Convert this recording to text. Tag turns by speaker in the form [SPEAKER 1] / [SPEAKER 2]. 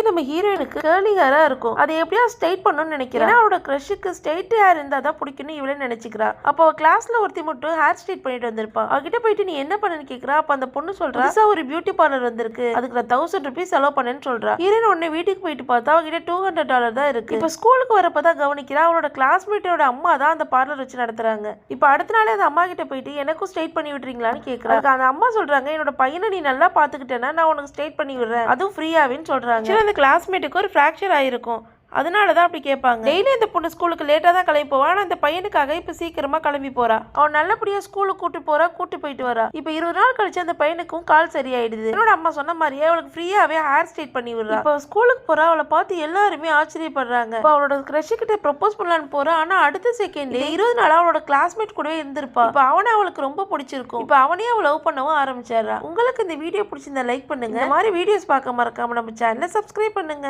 [SPEAKER 1] இப்போதைக்கு நம்ம ஹீரோயினுக்கு கேர்லி ஹேரா இருக்கும். அதை எப்படியா ஸ்ட்ரைட் பண்ணணும்னு நினைக்கிறேன் அவளோட க்ரஷுக்கு ஸ்ட்ரைட் ஹேர் இருந்தா தான் பிடிக்கும்னு இவளே நினைச்சுக்கிறா. அப்போ கிளாஸ்ல ஒருத்தி மட்டும் ஹேர் ஸ்ட்ரைட் பண்ணிட்டு வந்திருப்பா. அவகிட்ட போயிட்டு நீ என்ன பண்ணனு கேக்குறா? அப்ப அந்த பொண்ணு சொல்றா "புதுசா ஒரு பியூட்டி பார்லர் வந்திருக்கு. அதுக்கு நான் தௌசண்ட் ருபீஸ் செலவு பண்ணேன்னு சொல்றா. ஹீரோயின் உடனே வீட்டுக்கு போயிட்டு பார்த்தா அவகிட்ட டூ ஹண்ட்ரட் டாலர் தான் இருக்கு. இப்போ ஸ்கூலுக்கு வரப்பதான் கவனிக்கிறா அவளோட கிளாஸ்மேட்டோட அம்மா தான் அந்த பார்லர் வச்சு நடத்துறாங்க. இப்போ அடுத்த நாளே அந்த அம்மா கிட்ட போயிட்டு எனக்கும் ஸ்ட்ரைட் பண்ணி விடுறீங்களான்னு கேக்குறா. அதுக்கு அந்த அம்மா சொல்றாங்க என்னோட பையனை நீ நல்லா பாத்துக்கிட்டேன்னா நான் உனக்கு ஸ்ட்ரைட் பண்ணி விடுறேன். அதுவும் ஃப்ரீயாவேன்னு சொல்றாங்க. கிளாஸ்மேட்டுக்கு ஒரு ஃப்ராக்சர் ஆயிருக்கும். அதனால தான் அப்படி கேட்பாங்க. டெய்லி இந்த பொண்ணு ஸ்கூலுக்கு லேட்டாக தான் கிளம்பி போவா ஆனால் அந்த பையனுக்காக இப்போ சீக்கிரமாக கிளம்பி போறா. அவன் நல்லபடியாக ஸ்கூலுக்கு கூட்டு போறா கூட்டு போயிட்டு வரா. இப்போ இருபது நாள் கழிச்சு அந்த பையனுக்கும் கால் சரியாயிடுது. என்னோட அம்மா சொன்ன மாதிரியே அவளுக்கு ஃப்ரீயாகவே ஹேர் ஸ்ட்ரைட் பண்ணி விடுறா. இப்போ ஸ்கூலுக்கு போறா அவளை பார்த்து எல்லாருமே ஆச்சரியப்படுறாங்க. இப்போ அவளோட கிரஷ் கிட்ட ப்ரப்போஸ் பண்ணலான்னு போறா. ஆனால் அடுத்த செகண்ட் இருபது நாளா அவளோட கிளாஸ்மேட் கூடவே இருந்திருப்பா. இப்போ அவனை அவளுக்கு ரொம்ப பிடிச்சிருக்கும். இப்போ அவனே அவள் லவ் பண்ணவும் ஆரம்பிச்சிடுறா. உங்களுக்கு இந்த வீடியோ பிடிச்சிருந்தா லைக் பண்ணுங்க. இந்த மாதிரி வீடியோஸ் பார்க்க மறக்காம நம்ம சேனலை சப்ஸ்கிரைப் பண்ணுங்க.